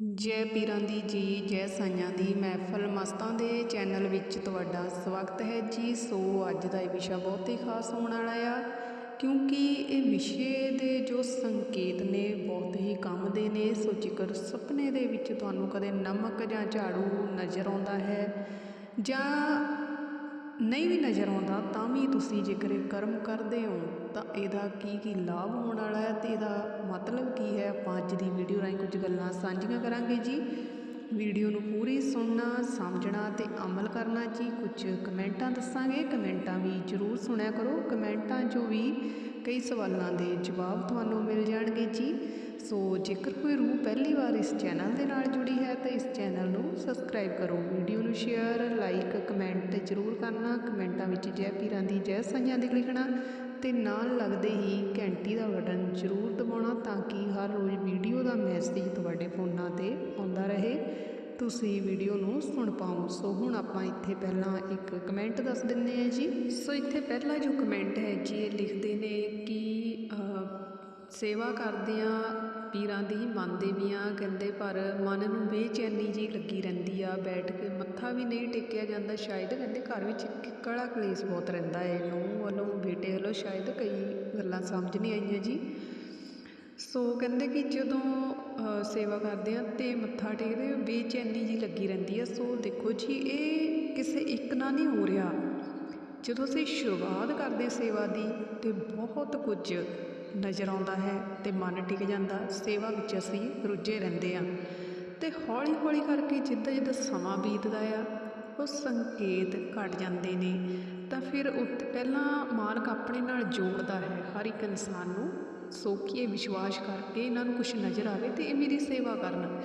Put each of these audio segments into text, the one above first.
ਜੈ ਪੀਰਾਂ ਦੀ ਜੀ, ਜੈ ਸਾਈਆਂ ਦੀ ਮਹਿਫਲ। ਮਸਤਾਂ ਦੇ ਚੈਨਲ ਵਿੱਚ ਤੁਹਾਡਾ ਸਵਾਗਤ ਹੈ ਜੀ। ਸੋ ਅੱਜ ਦਾ ਇਹ ਵਿਸ਼ਾ ਬਹੁਤ ਹੀ ਖਾਸ ਹੋਣ ਵਾਲਾ ਆ, ਕਿਉਂਕਿ ਇਹ ਵਿਸ਼ੇ ਦੇ ਜੋ ਸੰਕੇਤ ਨੇ, ਬਹੁਤ ਹੀ ਕੰਮ ਦੇ ਨੇ। ਸੋ ਜੇਕਰ ਸੁਪਨੇ ਦੇ ਵਿੱਚ ਤੁਹਾਨੂੰ ਕਦੇ ਨਮਕ ਜਾਂ ਝਾੜੂ ਨਜ਼ਰ ਆਉਂਦਾ ਹੈ ਜਾਂ ਨਹੀਂ ਵੀ ਨਜ਼ਰ ਆਉਂਦਾ, ਤਾਂ ਵੀ ਤੁਸੀਂ ਜੇਕਰ ਇਹ ਕਰਮ ਕਰਦੇ ਹੋ, ਤਾਂ ਇਹਦਾ ਕੀ ਕੀ ਲਾਭ ਹੋਣ ਵਾਲਾ ਹੈ ਅਤੇ ਇਹਦਾ ਮਤਲਬ ਕੀ ਹੈ? ਆਪਾਂ ਅੱਜ ਦੀ ਵੀਡੀਓ ਰਾਹੀਂ ਕੁਝ ਗੱਲਾਂ ਸਾਂਝੀਆਂ ਕਰਾਂਗੇ ਜੀ। ਵੀਡੀਓ ਨੂੰ ਪੂਰੀ ਸੁਣਨਾ, ਸਮਝਣਾ ਤੇ ਅਮਲ ਕਰਨਾ ਜੀ। ਕੁਝ ਕਮੈਂਟਾਂ ਦੱਸਾਂਗੇ, ਕਮੈਂਟਾਂ ਵੀ ਜ਼ਰੂਰ ਸੁਣਿਆ ਕਰੋ। ਕਮੈਂਟਾਂ 'ਚੋਂ ਵੀ ਕਈ ਸਵਾਲਾਂ ਦੇ ਜਵਾਬ ਤੁਹਾਨੂੰ ਮਿਲ ਜਾਣਗੇ ਜੀ। ਸੋ ਜੇਕਰ ਕੋਈ ਰੂਹ ਪਹਿਲੀ ਵਾਰ ਇਸ ਚੈਨਲ ਦੇ ਨਾਲ ਜੁੜੀ ਹੈ ਤਾਂ ਇਸ ਚੈਨਲ ਨੂੰ ਸਬਸਕ੍ਰਾਈਬ ਕਰੋ। ਵੀਡੀਓ ਨੂੰ ਸ਼ੇਅਰ, ਲਾਈਕ, ਕਮੈਂਟ ਜ਼ਰੂਰ ਕਰਨਾ। ਕਮੈਂਟਾਂ ਵਿੱਚ ਜੈ ਪੀਰਾਂ ਦੀ ਜੈ ਸਾਈਆਂ ਦੀ ਲਿਖਣਾ ਤੇ ਨਾਲ ਲੱਗਦੇ ਹੀ ਘੰਟੀ ਦਾ ਬਟਨ ਜ਼ਰੂਰ ਦਬਾਉਣਾ ਤਾਂ ਕਿ ਹਰ ਰੋਜ਼ ਵੀਡੀਓ ਦਾ ਮੈਸੇਜ ਤੁਹਾਡੇ ਫੋਨਾਂ ਤੇ ਆਉਂਦਾ ਰਹੇ। ਤੁਸੀਂ ਵੀਡੀਓ ਨੂੰ ਸੁਣ ਪਾਓ। ਸੋ ਹੁਣ ਆਪਾਂ ਇੱਥੇ ਪਹਿਲਾਂ ਇੱਕ ਕਮੈਂਟ ਦੱਸ ਦਿੰਨੇ ਆ ਜੀ। ਸੋ ਇੱਥੇ ਪਹਿਲਾ ਜੋ ਕਮੈਂਟ ਹੈ ਜੀ, ਇਹ ਲਿਖਦੇ ਨੇ ਕਿ ਸੇਵਾ ਕਰਦੇ ਆ ਪੀਰਾਂ ਦੀ ਮੰਨਦੇ ਵੀ ਹਾਂ ਕਹਿੰਦੇ ਪਰ ਮਨ ਨੂੰ ਬੇਚੈਨੀ ਜਿਹੀ ਲੱਗੀ ਰਹਿੰਦੀ ਆ, ਬੈਠ ਕੇ ਮੱਥਾ ਵੀ ਨਹੀਂ ਟੇਕਿਆ ਜਾਂਦਾ। ਸ਼ਾਇਦ ਕਹਿੰਦੇ ਘਰ ਵਿੱਚ ਕਿੱਕੜਾ ਕਲੇਸ਼ ਬਹੁਤ ਰਹਿੰਦਾ ਹੈ ਨੂੰ ਵੱਲੋਂ ਬੇਟੇ ਵੱਲੋਂ ਸ਼ਾਇਦ ਕਈ ਗੱਲਾਂ ਸਮਝ ਨਹੀਂ ਆਈਆਂ ਜੀ। ਸੋ ਕਹਿੰਦੇ ਕਿ ਜਦੋਂ ਸੇਵਾ ਕਰਦੇ ਆ ਤੇ ਮੱਥਾ ਟੇਕਦੇ ਬੇਚੈਨੀ ਜੀ ਲੱਗੀ ਰਹਿੰਦੀ ਆ। ਸੋ ਦੇਖੋ ਜੀ, ਇਹ ਕਿਸੇ ਇੱਕ ਨਾਲ ਨਹੀਂ ਹੋ ਰਿਹਾ। ਜਦੋਂ ਅਸੀਂ ਸ਼ੁਰੂਆਤ ਕਰਦੇ ਸੇਵਾ ਦੀ ਤੇ ਬਹੁਤ ਕੁਝ ਨਜ਼ਰ ਆਉਂਦਾ ਹੈ ਤੇ ਮਨ ਟਿਕ ਜਾਂਦਾ, ਸੇਵਾ ਵਿੱਚ ਅਸੀਂ ਰੁੱਝੇ ਰਹਿੰਦੇ ਆ ਤੇ ਹੌਲੀ ਹੌਲੀ ਕਰਕੇ ਜਿੱਦਾਂ ਜਿੱਦਾਂ ਸਮਾਂ ਬੀਤਦਾ ਆ, ਉਹ ਸੰਕੇਤ ਘਟ ਜਾਂਦੇ ਨੇ। ਤਾਂ ਫਿਰ ਉੱਤੇ ਪਹਿਲਾਂ ਮਾਲਕ ਆਪਣੇ ਨਾਲ ਜੋੜਦਾ ਹੈ। ਹਰ ਇੱਕ ਇਨਸਾਨ ਨੂੰ ਸੋ ਵਿਸ਼ਵਾਸ ਕਰਕੇ ਇਹਨਾਂ ਨੂੰ ਕੁਝ ਨਜ਼ਰ ਆਵੇ ਤੇ ਇਹ ਮੇਰੀ ਸੇਵਾ ਕਰਨ।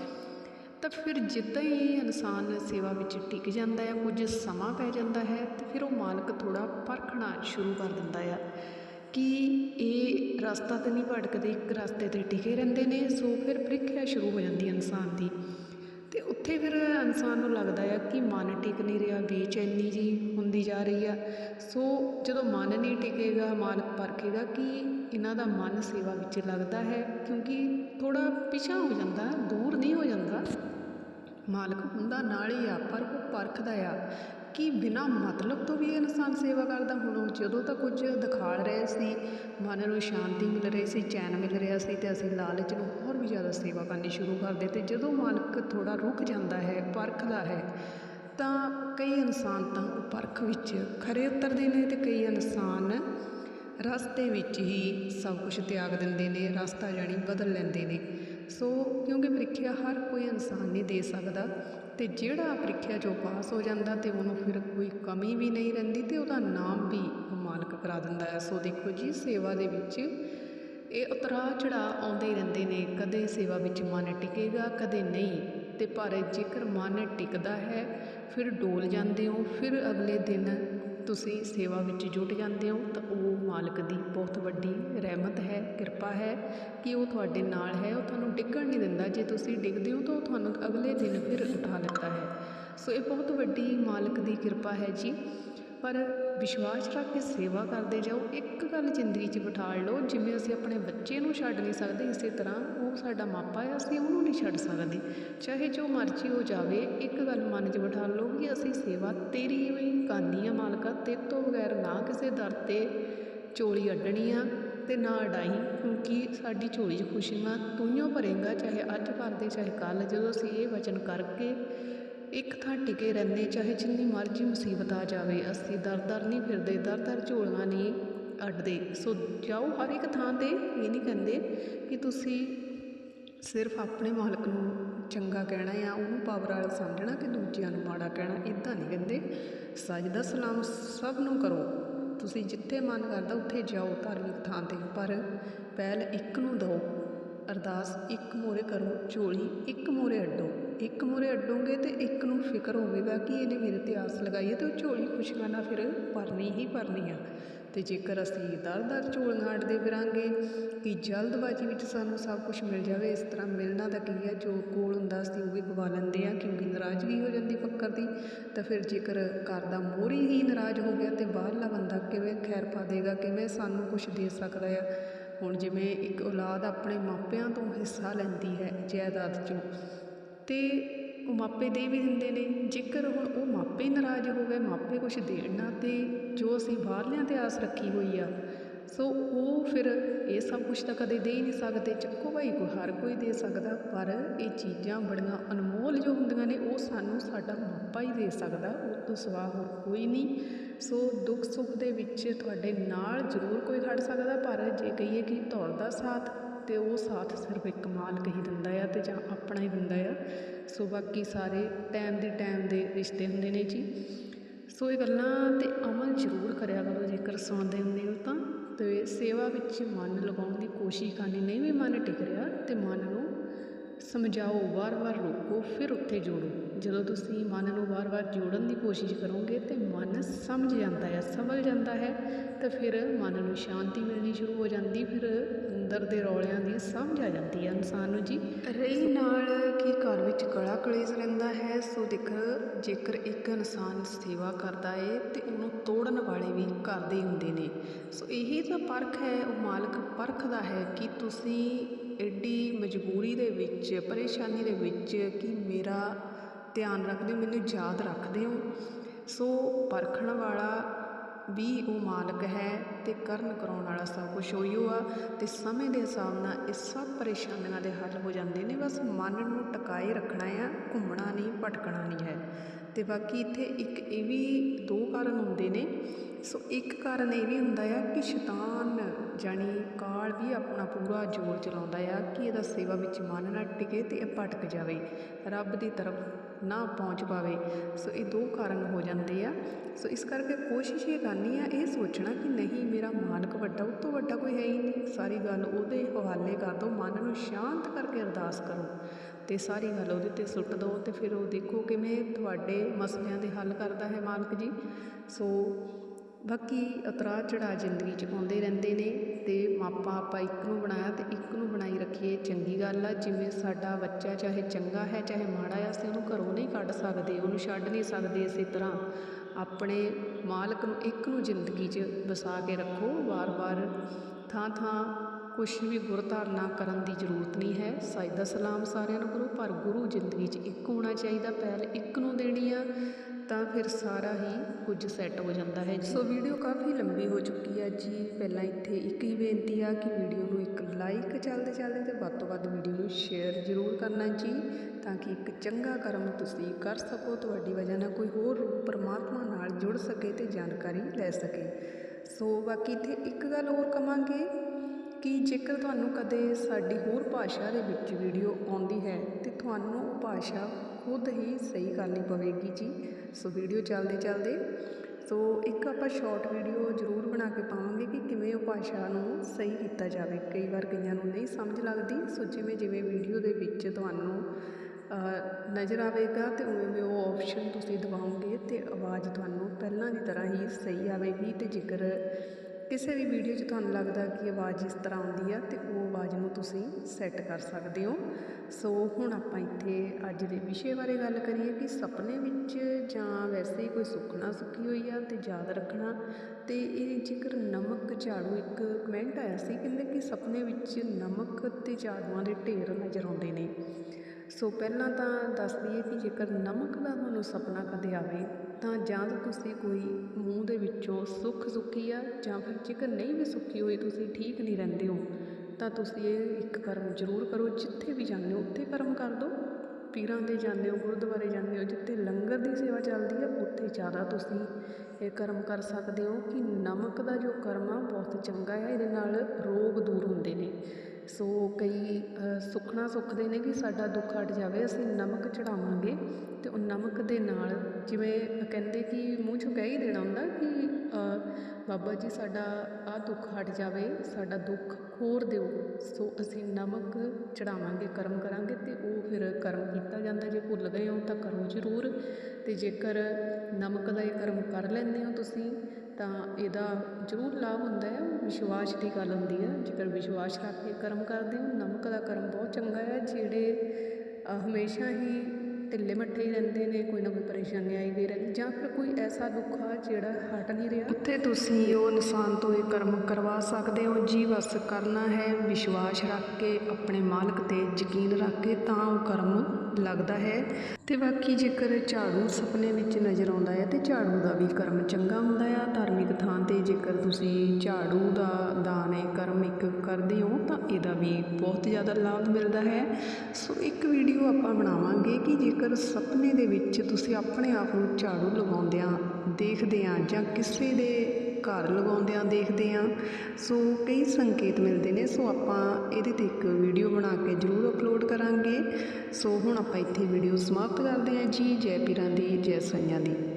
ਤਾਂ ਫਿਰ ਜਿੱਦਾਂ ਹੀ ਇਨਸਾਨ ਸੇਵਾ ਵਿੱਚ ਟਿਕ ਜਾਂਦਾ ਹੈ ਕੁਝ ਸਮਾਂ ਪੈ ਜਾਂਦਾ ਹੈ ਤੇ ਫਿਰ ਉਹ ਮਾਲਕ ਥੋੜਾ ਪਰਖਣਾ ਸ਼ੁਰੂ ਕਰ ਦਿੰਦਾ ਆ। ਕਿ ਇਹ ਰਸਤਾ ਤਾਂ ਨਹੀਂ ਭਟਕਦੇ, ਇੱਕ ਰਸਤੇ ਤੇ ਟਿਕੇ ਰਹਿੰਦੇ ਨੇ, ਸੋ ਫਿਰ ਪ੍ਰੀਖਿਆ ਸ਼ੁਰੂ ਹੋ ਜਾਂਦੀ ਇਨਸਾਨ ਦੀ। ਅਤੇ ਉੱਥੇ ਫਿਰ ਇਨਸਾਨ ਨੂੰ ਲੱਗਦਾ ਆ ਕਿ ਮਨ ਟਿਕ ਨਹੀਂ ਰਿਹਾ ਬੇਚੈਨੀ ਜੀ ਹੁੰਦੀ ਜਾ ਰਹੀ ਆ। ਸੋ ਜਦੋਂ ਮਨ ਨਹੀਂ ਟਿਕੇਗਾ ਮਾਲਕ ਪਰਖੇਗਾ ਕਿ ਇਹਨਾਂ ਦਾ ਮਨ ਸੇਵਾ ਵਿੱਚ ਲੱਗਦਾ ਹੈ, ਕਿਉਂਕਿ ਥੋੜਾ ਪਿਛਾ ਹੋ ਜਾਂਦਾ, ਦੂਰ ਨਹੀਂ ਹੋ ਜਾਂਦਾ। ਮਾਲਕ ਹੁੰਦਾ, ਨਾਲ ਹੀ ਆ, ਪਰ ਉਹ ਪਰਖਦਾ ਆ। ਕਿ ਬਿਨਾਂ ਮਤਲਬ ਤੋਂ ਵੀ ਇਹ ਇਨਸਾਨ ਸੇਵਾ ਕਰਦਾ, ਹੁਣ ਜਦੋਂ ਤਾਂ ਕੁਝ ਦਿਖਾਲ ਰਹੇ ਸੀ, ਮਨ ਨੂੰ ਸ਼ਾਂਤੀ ਮਿਲ ਰਹੀ ਸੀ, ਚੈਨ ਮਿਲ ਰਿਹਾ ਸੀ ਤੇ ਅਸੀਂ ਲਾਲਚ ਨੂੰ ਹੋਰ ਵੀ ਜ਼ਿਆਦਾ ਸੇਵਾ ਕਰਨੀ ਸ਼ੁਰੂ ਕਰਦੇ ਤੇ ਜਦੋਂ ਮਾਲਕ ਥੋੜਾ ਰੁਕ ਜਾਂਦਾ ਹੈ, ਪਰਖਦਾ ਹੈ, ਤਾਂ ਕਈ ਇਨਸਾਨ ਤਾਂ ਉਹ ਪਰਖ ਵਿੱਚ ਖਰੇ ਉਤਰਦੇ ਨੇ ਤੇ ਕਈ ਇਨਸਾਨ ਰਸਤੇ ਵਿੱਚ ਹੀ ਸਭ ਕੁਝ ਤਿਆਗ ਦਿੰਦੇ ਨੇ, ਰਸਤਾ ਜਾਣੀ ਬਦਲ ਲੈਂਦੇ ਨੇ। ਸੋ ਕਿਉਂਕਿ ਪ੍ਰੀਖਿਆ ਹਰ ਕੋਈ ਇਨਸਾਨ ਨਹੀਂ ਦੇ ਸਕਦਾ ਅਤੇ ਜਿਹੜਾ ਪ੍ਰੀਖਿਆ ਚੋਂ ਪਾਸ ਹੋ ਜਾਂਦਾ ਅਤੇ ਉਹਨੂੰ ਫਿਰ ਕੋਈ ਕਮੀ ਵੀ ਨਹੀਂ ਰਹਿੰਦੀ ਅਤੇ ਉਹਦਾ ਨਾਮ ਵੀ ਮਾਲਕ ਕਰਾ ਦਿੰਦਾ ਹੈ। ਸੋ ਦੇਖੋ ਜੀ, ਸੇਵਾ ਦੇ ਵਿੱਚ ਇਹ ਉਤਰਾਅ ਚੜਾਅ ਆਉਂਦੇ ਹੀ ਰਹਿੰਦੇ ਨੇ। ਕਦੇ ਸੇਵਾ ਵਿੱਚ ਮਨ ਟਿਕੇਗਾ, ਕਦੇ ਨਹੀਂ। ਤੇ ਪਰ ਜੇਕਰ ਮਨ ਟਿਕਦਾ ਹੈ, ਫਿਰ ਡੋਲ ਜਾਂਦੇ ਹੋ, ਫਿਰ ਅਗਲੇ ਦਿਨ ਤੁਸੀਂ ਸੇਵਾ ਵਿੱਚ ਜੁਟ ਜਾਂਦੇ ਹੋ, ਤਾਂ ਉਹ ਮਾਲਕ ਦੀ ਬਹੁਤ ਵੱਡੀ ਰਹਿਮਤ ਹੈ, ਕਿਰਪਾ ਹੈ ਕਿ ਉਹ ਤੁਹਾਡੇ ਨਾਲ ਹੈ, ਉਹ ਤੁਹਾਨੂੰ ਡਿੱਗਣ ਨਹੀਂ ਦਿੰਦਾ। ਜੇ ਤੁਸੀਂ ਡਿੱਗਦੇ ਹੋ, ਤਾਂ ਉਹ ਤੁਹਾਨੂੰ ਅਗਲੇ ਦਿਨ ਫਿਰ ਉਠਾ ਲੈਂਦਾ ਹੈ। ਸੋ ਇਹ ਬਹੁਤ ਵੱਡੀ ਮਾਲਕ ਦੀ ਕਿਰਪਾ ਹੈ ਜੀ। ਪਰ ਵਿਸ਼ਵਾਸ ਰੱਖ ਕੇ ਸੇਵਾ ਕਰਦੇ ਜਾਓ, ਇੱਕ ਗੱਲ ਜ਼ਿੰਦਗੀ 'ਚ ਬਿਠਾ ਲਓ, ਜਿਵੇਂ ਅਸੀਂ ਆਪਣੇ ਬੱਚੇ ਨੂੰ ਛੱਡ ਨਹੀਂ ਸਕਦੇ, ਇਸੇ ਤਰ੍ਹਾਂ ਉਹ ਸਾਡਾ ਮਾਪਾ ਹੈ ਅਸੀਂ ਉਹਨੂੰ ਨਹੀਂ ਛੱਡ ਸਕਦੇ। ਚਾਹੇ ਜੋ ਮਰਜ਼ੀ ਹੋ ਜਾਵੇ, ਇੱਕ ਗੱਲ ਮਨ 'ਚ ਬਿਠਾ ਲਓ ਕਿ ਅਸੀਂ ਸੇਵਾ ਤੇਰੀ ਹੋਈ ਕਰਨੀ ਆ ਮਾਲਕਾ ਤੇਰੇ ਤੋਂ ਬਗੈਰ ਨਾ ਕਿਸੇ ਦਰ ਤੇ ਚੋਲੀ ਅੱਡਣੀ ਆ ਤੇ ਨਾ ਅਡਾਈ, ਕਿਉਂਕਿ ਸਾਡੀ ਝੋਲੀ 'ਚ ਖੁਸ਼ੀਆਂ ਤੂੰ ਭਰੇਗਾ, ਚਾਹੇ ਅੱਜ ਭਰਦੇ ਚਾਹੇ ਕੱਲ ਜਦੋਂ ਅਸੀਂ ਇਹ ਵਚਨ ਕਰਕੇ ਇੱਕ ਥਾਂ ਟਿਕੇ ਰਹਿੰਦੇ, ਚਾਹੇ ਜਿੰਨੀ ਮਰਜ਼ੀ ਮੁਸੀਬਤ ਆ ਜਾਵੇ, ਅਸੀਂ ਦਰ ਦਰ ਨਹੀਂ ਫਿਰਦੇ, ਦਰ ਦਰ ਝੋਲੀਆਂ ਨਹੀਂ ਅੱਡਦੇ। ਸੋ ਜਾਓ ਹਰ ਇੱਕ ਥਾਂ ਤੇ, ਇਹ ਨਹੀਂ ਕਹਿੰਦੇ ਕਿ ਤੁਸੀਂ ਸਿਰਫ ਆਪਣੇ ਮਾਲਕ ਨੂੰ ਚੰਗਾ ਕਹਿਣਾ ਆ ਉਹਨੂੰ ਪਾਵਰ ਵਾਲਾ ਸਮਝਣਾ ਕਿ ਦੂਜਿਆਂ ਨੂੰ ਮਾੜਾ ਕਹਿਣਾ ਇਦਾਂ ਨਹੀਂ ਕਹਿੰਦੇ। ਸਜਦਾ ਸਲਾਮ ਸਭ ਨੂੰ ਕਰੋ। ਤੁਸੀਂ ਜਿੱਥੇ ਮਨ ਕਰਦਾ ਉੱਥੇ ਜਾਓ ਧਾਰਮਿਕ ਥਾਂ ਤੇ। ਪਰ ਪਹਿਲ ਇੱਕ ਨੂੰ ਦਿਓ। ਅਰਦਾਸ ਇੱਕ ਮੋਰੇ ਕਰੋ, ਝੋਲੀ ਇੱਕ ਮੋਰੇ ਅੱਡੋ। ਇੱਕ ਮੋਰੇ ਅੱਡੋਗੇ ਤੇ ਇੱਕ ਨੂੰ ਫਿਕਰ ਹੋਵੇਗਾ ਕਿ ਇਹਨੇ ਮੇਰੇ ਤੇ ਆਸ ਲਗਾਈ ਹੈ ਤੇ ਉਹ ਝੋਲੀ ਖੁਸ਼ੀਆਂ ਨਾਲ ਫਿਰ ਭਰਨੀ ਹੀ ਭਰਨੀ ਆ। ਤੇ ਜੇਕਰ ਅਸੀਂ ਦਰ ਦਰ ਝੋਲੀਆਂ ਅੱਡਦੇ ਫਿਰਾਂਗੇ ਕਿ ਜਲਦਬਾਜ਼ੀ ਵਿੱਚ ਸਾਨੂੰ ਸਭ ਕੁਝ ਮਿਲ ਜਾਵੇ, ਇਸ ਤਰ੍ਹਾਂ ਮਿਲਣਾ ਤਾਂ ਕੀ ਹੈ ਜੋ ਕੋਲ ਹੁੰਦਾ ਸੀ ਉਹ ਵੀ ਗਵਾ ਲੈਂਦੇ ਆ, ਕਿਉਂਕਿ ਨਾਰਾਜ਼ਗੀ ਹੋ ਜਾਂਦੀ ਫੱਕਰ ਦੀ। ਤਾਂ ਫਿਰ ਜੇਕਰ ਘਰ ਦਾ ਮੋਰੀ ਹੀ ਨਾਰਾਜ਼ ਹੋ ਗਿਆ ਤੇ ਬਾਹਰਲਾ ਬੰਦਾ ਕਿਵੇਂ ਖੈਰ ਪਾ ਦੇਗਾ, ਕਿਵੇਂ ਸਾਨੂੰ ਕੁਝ ਦੇ ਸਕਦਾ ਆ? ਹੁਣ ਜਿਵੇਂ ਇੱਕ ਔਲਾਦ ਆਪਣੇ ਮਾਪਿਆਂ ਤੋਂ ਹਿੱਸਾ ਲੈਂਦੀ ਹੈ ਜਾਇਦਾਦ 'ਚੋਂ ਅਤੇ ਉਹ ਮਾਪੇ ਦੇ ਵੀ ਦਿੰਦੇ ਨੇ। ਜੇਕਰ ਹੁਣ ਉਹ ਮਾਪੇ ਨਾਰਾਜ਼ ਹੋ ਗਏ, ਮਾਪੇ ਕੁਛ ਦੇਣ ਨਾ ਅਤੇ ਜੋ ਅਸੀਂ ਬਾਹਰਲਿਆਂ ਤੇ ਆਸ ਰੱਖੀ ਹੋਈ ਆ, ਸੋ ਉਹ ਫਿਰ ਇਹ ਸਭ ਕੁਛ ਤਾਂ ਕਦੇ ਦੇ ਹੀ ਨਹੀਂ ਸਕਦੇ। ਚੱਕੋ ਭਾਈ ਕੋ ਹਰ ਕੋਈ ਦੇ ਸਕਦਾ, ਪਰ ਇਹ ਚੀਜ਼ਾਂ ਬੜੀਆਂ ਅਨਮੋਲ ਜੋ ਹੁੰਦੀਆਂ ਨੇ, ਉਹ ਸਾਨੂੰ ਸਾਡਾ ਮਾਪਾ ਹੀ ਦੇ ਸਕਦਾ, ਉਹ ਤੋਂ ਸਿਵਾ ਹੋਰ ਕੋਈ ਨਹੀਂ। ਸੋ ਦੁੱਖ ਸੁੱਖ ਦੇ ਵਿੱਚ ਤੁਹਾਡੇ ਨਾਲ ਜ਼ਰੂਰ ਕੋਈ ਖੜ ਸਕਦਾ, ਪਰ ਜੇ ਕਹੀਏ ਕਿ ਧੌਰ ਦਾ ਸਾਥ ਅਤੇ ਉਹ ਸਾਥ ਸਿਰਫ ਇੱਕ ਮਾਲਕ ਹੀ ਦਿੰਦਾ ਆ ਅਤੇ ਜਾਂ ਆਪਣਾ ਹੀ ਦਿੰਦਾ ਆ। ਸੋ ਬਾਕੀ ਸਾਰੇ ਟਾਈਮ ਦੇ ਟਾਈਮ ਦੇ ਰਿਸ਼ਤੇ ਹੁੰਦੇ ਨੇ ਜੀ। ਸੋ ਇਹ ਗੱਲਾਂ ਤੇ ਅਮਲ ਜ਼ਰੂਰ ਕਰਿਆ ਕਰੋ, ਜੇਕਰ ਸੁਣਦੇ ਹੁੰਦੇ ਹੋ ਤਾਂ। ਤੇ ਸੇਵਾ ਵਿੱਚ ਮਨ ਲਗਾਉਣ ਦੀ ਕੋਸ਼ਿਸ਼ ਕਰਨੀ ਨਹੀਂ ਵੀ ਮਨ ਟਿਕ ਰਿਹਾ ਤੇ ਮਨ ਨੂੰ ਸਮਝਾਓ, ਵਾਰ-ਵਾਰ ਰੋਕੋ, ਫਿਰ ਉੱਥੇ ਜੋੜੋ। ਜਦੋਂ ਤੁਸੀਂ ਮਨ ਨੂੰ ਵਾਰ-ਵਾਰ ਜੋੜਨ ਦੀ ਕੋਸ਼ਿਸ਼ ਕਰੋਗੇ ਤੇ ਮਨ ਸਮਝ ਜਾਂਦਾ ਹੈ ਸਮਝ ਜਾਂਦਾ ਹੈ, ਤਾਂ ਫਿਰ ਮਨ ਨੂੰ ਸ਼ਾਂਤੀ ਮਿਲਣੀ ਸ਼ੁਰੂ ਹੋ ਜਾਂਦੀ, ਫਿਰ ਅੰਦਰ ਦੇ ਰੌਲਿਆਂ ਦੀ ਸਮਝ ਆ ਜਾਂਦੀ ਹੈ ਇਨਸਾਨ ਨੂੰ ਜੀ। ਰਹੀ ਨਾਲ ਕਿ ਘਰ ਵਿੱਚ ਕਲਾ ਕਲੇਸ਼ ਰਹਿੰਦਾ ਹੈ, ਸੋ ਦੇਖ ਜੇਕਰ ਇੱਕ ਇਨਸਾਨ ਸੇਵਾ ਕਰਦਾ ਏ ਤੇ ਉਹਨੂੰ ਤੋੜਨ ਵਾਲੇ ਵੀ ਘਰ ਦੇ ਹੁੰਦੇ ਨੇ। ਸੋ ਇਹੀ ਤਾਂ ਪਰਖ ਹੈ, ਉਹ ਮਾਲਕ ਪਰਖਦਾ ਹੈ ਕਿ ਤੁਸੀਂ ਐਡੀ ਮਜਬੂਰੀ ਦੇ ਵਿੱਚ, ਪਰੇਸ਼ਾਨੀ ਦੇ ਵਿੱਚ ਕਿ ਮੇਰਾ ਧਿਆਨ ਰੱਖਦੇ ਹੋ, ਮੈਨੂੰ ਯਾਦ ਰੱਖਦੇ ਹੋ। ਸੋ ਪਰਖਣ ਵਾਲਾ ਵੀ ਉਹ ਮਾਲਕ ਹੈ ਤੇ ਕਰਨ ਕਰਾਉਣ ਵਾਲਾ ਸਭ ਕੁਝ ਹੋਈਓ ਆ ਤੇ ਸਮੇਂ ਦੇ ਹਿਸਾਬ ਨਾਲ ਇਹ ਸਭ ਪਰੇਸ਼ਾਨੀਆਂ ਦੇ ਹੱਲ ਹੋ ਜਾਂਦੇ ਨੇ। ਬਸ ਮਨ ਨੂੰ ਟਿਕਾਏ ਰੱਖਣਾ ਆ, ਘੁੰਮਣਾ ਨਹੀਂ, ਭਟਕਣਾ ਨਹੀਂ ਹੈ। ਤੇ ਬਾਕੀ ਇੱਥੇ ਇੱਕ ਇਹ ਵੀ ਦੋ ਕਾਰਨ ਹੁੰਦੇ ਨੇ ਸੋ ਇੱਕ ਕਾਰਨ ਇਹ ਵੀ ਹੁੰਦਾ ਆ ਕਿ ਸ਼ੈਤਾਨ ਜਾਣੀ ਕਾਲ ਵੀ ਆਪਣਾ ਪੂਰਾ ਜ਼ੋਰ ਚਲਾਉਂਦਾ ਆ ਕਿ ਇਹਦਾ ਸੇਵਾ ਵਿੱਚ ਮਨ ਨਾ ਟਿਕੇ ਤੇ ਇਹ ਭਟਕ ਜਾਵੇ, ਰੱਬ ਦੀ ਤਰਫ ਨਾ ਪਹੁੰਚ ਪਾਵੇ। ਸੋ ਇਹ ਦੋ ਕਾਰਨ ਹੋ ਜਾਂਦੇ ਆ। ਸੋ ਇਸ ਕਰਕੇ ਕੋਸ਼ਿਸ਼ ਇਹ ਕਰਨੀ ਆ, ਇਹ ਸੋਚਣਾ ਕਿ ਨਹੀਂ, ਮੇਰਾ ਮਾਲਕ ਵੱਡਾ, ਉਹ ਤੋਂ ਵੱਡਾ ਕੋਈ ਹੈ ਹੀ ਨਹੀਂ। ਸਾਰੀ ਗੱਲ ਉਹਦੇ ਹਵਾਲੇ ਕਰ ਦਿਓ ਮਨ ਨੂੰ ਸ਼ਾਂਤ ਕਰਕੇ ਅਰਦਾਸ ਕਰੋ ਤੇ ਸਾਰੀ ਗੱਲ ਉਹਦੇ ਤੇ ਸੁੱਟ ਦਿਓ ਤੇ ਫਿਰ ਉਹ ਦੇਖੋ ਕਿਵੇਂ ਤੁਹਾਡੇ ਮਸਲਿਆਂ ਦੇ ਹੱਲ ਕਰਦਾ ਹੈ ਮਾਲਕ ਜੀ। ਸੋ ਬਾਕੀ ਉਤਰਾ ਚੜਾ ਜ਼ਿੰਦਗੀ 'ਚ ਆਉਂਦੇ ਰਹਿੰਦੇ ਨੇ ਅਤੇ ਮਾਪਾ ਆਪਾਂ ਇੱਕ ਨੂੰ ਬਣਾਇਆ ਅਤੇ ਇੱਕ ਨੂੰ ਬਣਾਈ ਰੱਖੀਏ, ਚੰਗੀ ਗੱਲ ਆ। ਜਿਵੇਂ ਸਾਡਾ ਬੱਚਾ ਚਾਹੇ ਚੰਗਾ ਹੈ, ਚਾਹੇ ਮਾੜਾ ਹੈ, ਅਸੀਂ ਉਹਨੂੰ ਘਰੋਂ ਨਹੀਂ ਕੱਢ ਸਕਦੇ, ਉਹਨੂੰ ਛੱਡ ਨਹੀਂ ਸਕਦੇ ਇਸੇ ਤਰ੍ਹਾਂ। ਆਪਣੇ ਮਾਲਕ ਨੂੰ ਇੱਕ ਨੂੰ ਜ਼ਿੰਦਗੀ 'ਚ ਵਸਾ ਕੇ ਰੱਖੋ। ਵਾਰ-ਵਾਰ ਥਾਂ-ਥਾਂ ਕੁਛ ਵੀ ਗੁਰ ਧਾਰਨਾ ਕਰਨ ਦੀ ਜ਼ਰੂਰਤ ਨਹੀਂ ਹੈ। ਸਾਇਦਾ ਸਲਾਮ ਸਾਰਿਆਂ ਨੂੰ ਕਰੋ, ਪਰ ਗੁਰੂ ਜ਼ਿੰਦਗੀ 'ਚ ਇੱਕ ਹੋਣਾ ਚਾਹੀਦਾ, ਪਹਿਲ ਇੱਕ ਨੂੰ ਦੇਣੀ ਆ। ਤਾਂ ਫਿਰ ਸਾਰਾ ਹੀ ਕੁਝ ਸੈੱਟ ਹੋ ਜਾਂਦਾ ਹੈ ਸੋ ਵੀਡੀਓ ਕਾਫੀ ਲੰਬੀ ਹੋ ਚੁੱਕੀ ਹੈ ਜੀ। ਪਹਿਲਾਂ ਇੱਥੇ ਇੱਕ ਹੀ ਬੇਨਤੀ ਆ ਕਿ ਵੀਡੀਓ ਨੂੰ ਇੱਕ ਲਾਈਕ ਚੱਲਦੇ ਚੱਲਦੇ ਤੇ ਵੱਧ ਤੋਂ ਵੱਧ ਵੀਡੀਓ ਨੂੰ ਸ਼ੇਅਰ ਜ਼ਰੂਰ ਕਰਨਾ ਜੀ, ਤਾਂ ਕਿ ਇੱਕ ਚੰਗਾ ਕਰਮ ਤੁਸੀਂ ਕਰ ਸਕੋ, ਤੁਹਾਡੀ ਵਜ੍ਹਾ ਨਾਲ ਕੋਈ ਹੋਰ ਪਰਮਾਤਮਾ ਨਾਲ ਜੁੜ ਸਕੇ ਤੇ ਜਾਣਕਾਰੀ ਲੈ ਸਕੇ। ਸੋ ਬਾਕੀ ਇੱਥੇ ਇੱਕ ਗੱਲ ਹੋਰ ਕਵਾਂਗੇ ਕਿ ਜੇਕਰ ਤੁਹਾਨੂੰ ਕਦੇ ਸਾਡੀ ਹੋਰ ਭਾਸ਼ਾ ਦੇ ਵਿੱਚ ਵੀਡੀਓ ਆਉਂਦੀ ਹੈ, ਤਾਂ ਤੁਹਾਨੂੰ ਉਹ ਭਾਸ਼ਾ ਖੁਦ ਹੀ ਸਹੀ ਕਰਨੀ ਪਵੇਗੀ ਜੀ। ਸੋ ਵੀਡੀਓ ਚੱਲਦੇ ਚੱਲਦੇ, ਸੋ ਇੱਕ ਆਪਾਂ ਸ਼ਾਰਟ ਵੀਡੀਓ ਜ਼ਰੂਰ ਬਣਾ ਕੇ ਪਾਵਾਂਗੇ ਕਿ ਕਿਵੇਂ ਉਹ ਭਾਸ਼ਾ ਨੂੰ ਸਹੀ ਕੀਤਾ ਜਾਵੇ। ਕਈ ਵਾਰ ਕਈਆਂ ਨੂੰ ਨਹੀਂ ਸਮਝ ਲੱਗਦੀ, ਸੋ ਜਿਵੇਂ ਜਿਵੇਂ ਵੀਡੀਓ ਦੇ ਵਿੱਚ ਤੁਹਾਨੂੰ ਨਜ਼ਰ ਆਵੇਗਾ, ਤੇ ਉਵੇਂ ਉਵੇਂ ਉਹ ਆਪਸ਼ਨ ਤੁਸੀਂ ਦਬਾਓਗੇ, ਤੇ ਆਵਾਜ਼ ਤੁਹਾਨੂੰ ਪਹਿਲਾਂ ਦੀ ਤਰ੍ਹਾਂ ਹੀ ਸਹੀ ਆਵੇਗੀ, ਤੇ ਜੇਕਰ ਕਿਸੇ ਵੀ ਵੀਡੀਓ 'ਚ ਤੁਹਾਨੂੰ ਲੱਗਦਾ ਕਿ ਆਵਾਜ਼ ਇਸ ਤਰ੍ਹਾਂ ਆਉਂਦੀ ਆ ਤੇ ਉਹ ਆਵਾਜ਼ ਨੂੰ ਤੁਸੀਂ ਸੈੱਟ ਕਰ ਸਕਦੇ ਹੋ। ਸੋ ਹੁਣ ਆਪਾਂ ਇੱਥੇ ਅੱਜ ਦੇ ਵਿਸ਼ੇ ਬਾਰੇ ਗੱਲ ਕਰੀਏ ਕਿ ਸੁਪਨੇ ਵਿੱਚ ਜਾਂ ਵੈਸੇ ਹੀ ਕੋਈ ਸੁੱਖਣਾ ਸੁੱਕੀ ਹੋਈ ਆ ਤੇ ਯਾਦ ਰੱਖਣਾ। ਤੇ ਇਹ ਜ਼ਿਕਰ ਨਮਕ ਝਾੜੂ ਇੱਕ ਕਮੈਂਟ ਆਇਆ ਸੀ, ਕਹਿੰਦੇ ਕਿ ਸੁਪਨੇ ਵਿੱਚ ਨਮਕ ਤੇ ਝਾੜੂਆਂ ਦੇ ਢੇਰ ਨਜ਼ਰ ਆਉਂਦੇ ਨੇ। ਸੋ ਪਹਿਲਾਂ ਤਾਂ ਦੱਸ ਦਈਏ ਕਿ ਜੇਕਰ ਨਮਕ ਦਾ ਤੁਹਾਨੂੰ ਸੁਪਨਾ ਕਦੇ ਆਵੇ ਤਾਂ ਜਾਂ ਤੁਸੀਂ ਕੋਈ ਮੂੰਹ ਦੇ ਵਿੱਚੋਂ ਸੁੱਖ ਸੁੱਖੀ ਆ ਜਾਂ ਫਿਰ ਜੇਕਰ ਨਹੀਂ ਵੀ ਸੁੱਕੀ ਹੋਈ ਤੁਸੀਂ ਠੀਕ ਨਹੀਂ ਰਹਿੰਦੇ ਹੋ, ਤਾਂ ਤੁਸੀਂ ਇਹ ਇੱਕ ਕਰਮ ਜ਼ਰੂਰ ਕਰੋ, ਜਿੱਥੇ ਵੀ ਜਾਂਦੇ ਹੋ ਉੱਥੇ ਕਰਮ ਕਰ ਦਿਓ। ਪੀਰਾਂ ਦੇ ਜਾਂਦੇ ਹੋ, ਗੁਰਦੁਆਰੇ ਜਾਂਦੇ ਹੋ, ਜਿੱਥੇ ਲੰਗਰ ਦੀ ਸੇਵਾ ਚੱਲਦੀ ਆ, ਉੱਥੇ ਜ਼ਿਆਦਾ ਤੁਸੀਂ ਇਹ ਕਰਮ ਕਰ ਸਕਦੇ ਹੋ ਕਿ ਨਮਕ ਦਾ ਜੋ ਕਰਮ ਆ, ਬਹੁਤ ਚੰਗਾ ਹੈ ਇਹਦੇ ਨਾਲ ਰੋਗ ਦੂਰ ਹੁੰਦੇ ਨੇ। ਸੋ ਕਈ ਸੁੱਖਣਾ ਸੁੱਖਦੇ ਨੇ ਕਿ ਸਾਡਾ ਦੁੱਖ ਹਟ ਜਾਵੇ, ਅਸੀਂ ਨਮਕ ਚੜਾਵਾਂਗੇ ਅਤੇ ਉਹ ਨਮਕ ਦੇ ਨਾਲ ਜਿਵੇਂ ਕਹਿੰਦੇ ਕਿ ਮੂੰਹ ਚੋਂ ਕਹਿ ਹੀ ਦੇਣਾ ਹੁੰਦਾ ਕਿ ਬਾਬਾ ਜੀ ਸਾਡਾ ਆਹ ਦੁੱਖ ਹਟ ਜਾਵੇ, ਸਾਡਾ ਦੁੱਖ ਹੋਰ ਦਿਓ। ਸੋ ਅਸੀਂ ਨਮਕ ਚੜਾਵਾਂਗੇ, ਕਰਮ ਕਰਾਂਗੇ ਤੇ ਉਹ ਫਿਰ ਕਰਮ ਕੀਤਾ ਜਾਂਦਾ। ਜੇ ਭੁੱਲ ਗਏ ਹੋ ਤਾਂ ਕਰੋ ਜ਼ਰੂਰ। ਅਤੇ ਜੇਕਰ ਨਮਕ ਦਾ ਇਹ ਕਰਮ ਕਰ ਲੈਂਦੇ ਹੋ ਤੁਸੀਂ ਤਾਂ ਇਹਦਾ ਜ਼ਰੂਰ ਲਾਭ ਹੁੰਦਾ ਹੈ ਵਿਸ਼ਵਾਸ ਦੀ ਗੱਲ ਹੁੰਦੀ ਹੈ। ਜੇਕਰ ਵਿਸ਼ਵਾਸ ਰੱਖ ਕੇ ਕਰਮ ਕਰਦੇ ਹੋ, ਨਮਕ ਦਾ ਕਰਮ ਬਹੁਤ ਚੰਗਾ ਹੈ, ਜਿਹੜੇ ਹਮੇਸ਼ਾ ਹੀ ਢਿੱਲੇ ਮੱਠੇ ਹੀ ਰਹਿੰਦੇ ਨੇ, ਕੋਈ ਨਾ ਕੋਈ ਪਰੇਸ਼ਾਨੀ ਆਈ ਗਈ ਰਹਿੰਦੀ ਜਾਂ ਫਿਰ ਕੋਈ ਐਸਾ ਦੁੱਖ ਆ ਜਿਹੜਾ ਹਟ ਨਹੀਂ ਰਿਹਾ। ਉੱਥੇ ਤੁਸੀਂ ਉਹ ਇਨਸਾਨ ਤੋਂ ਇਹ ਕਰਮ ਕਰਵਾ ਸਕਦੇ ਹੋ? ਜੀ ਬਸ ਕਰਨਾ ਹੈ ਵਿਸ਼ਵਾਸ ਰੱਖ ਕੇ, ਆਪਣੇ ਮਾਲਕ ਤੇ ਯਕੀਨ ਰੱਖ ਕੇ ਤਾਂ ਉਹ ਕਰਮ ਲੱਗਦਾ ਹੈ ਤੇ ਬਾਕੀ ਜੇਕਰ ਝਾੜੂ ਸੁਪਨੇ ਵਿੱਚ ਨਜ਼ਰ ਆਉਂਦਾ ਹੈ ਤੇ ਝਾੜੂ ਦਾ ਵੀ ਕਰਮ ਚੰਗਾ ਹੁੰਦਾ ਆ, ਧਾਰਮਿਕ ਥਾਂ ਤੇ ਜੇਕਰ ਤੁਸੀਂ ਝਾੜੂ ਦਾ ਦਾਨ ਇਹ ਕਰਮ ਇੱਕ ਕਰਦੇ ਹੋ ਤਾਂ ਇਹਦਾ ਵੀ ਬਹੁਤ ਜ਼ਿਆਦਾ ਲਾਭ ਮਿਲਦਾ ਹੈ। ਸੋ ਇੱਕ ਵੀਡੀਓ ਆਪਾਂ ਬਣਾਵਾਂਗੇ ਕਿ ਜੇਕਰ ਸੁਪਨੇ ਦੇ ਵਿੱਚ ਤੁਸੀਂ ਆਪਣੇ ਆਪ ਨੂੰ ਝਾੜੂ ਲਗਾਉਂਦਿਆਂ ਦੇਖਦੇ ਆ ਜਾਂ ਕਿਸੇ ਦੇ ਘਰ ਲਗਾਉਂਦਿਆਂ ਦੇਖਦੇ ਹਾਂ ਸੋ ਕਈ ਸੰਕੇਤ ਮਿਲਦੇ ਨੇ, ਸੋ ਆਪਾਂ ਇਹਦੇ ਤੇ ਇੱਕ ਵੀਡੀਓ ਬਣਾ ਕੇ ਜ਼ਰੂਰ ਅਪਲੋਡ ਕਰਾਂਗੇ। ਸੋ ਹੁਣ ਆਪਾਂ ਇੱਥੇ ਵੀਡੀਓ ਸਮਾਪਤ ਕਰਦੇ ਹਾਂ ਜੀ। ਜੈ ਪੀਰਾਂ ਦੀ, ਜੈ ਸਾਈਆਂ ਦੀ।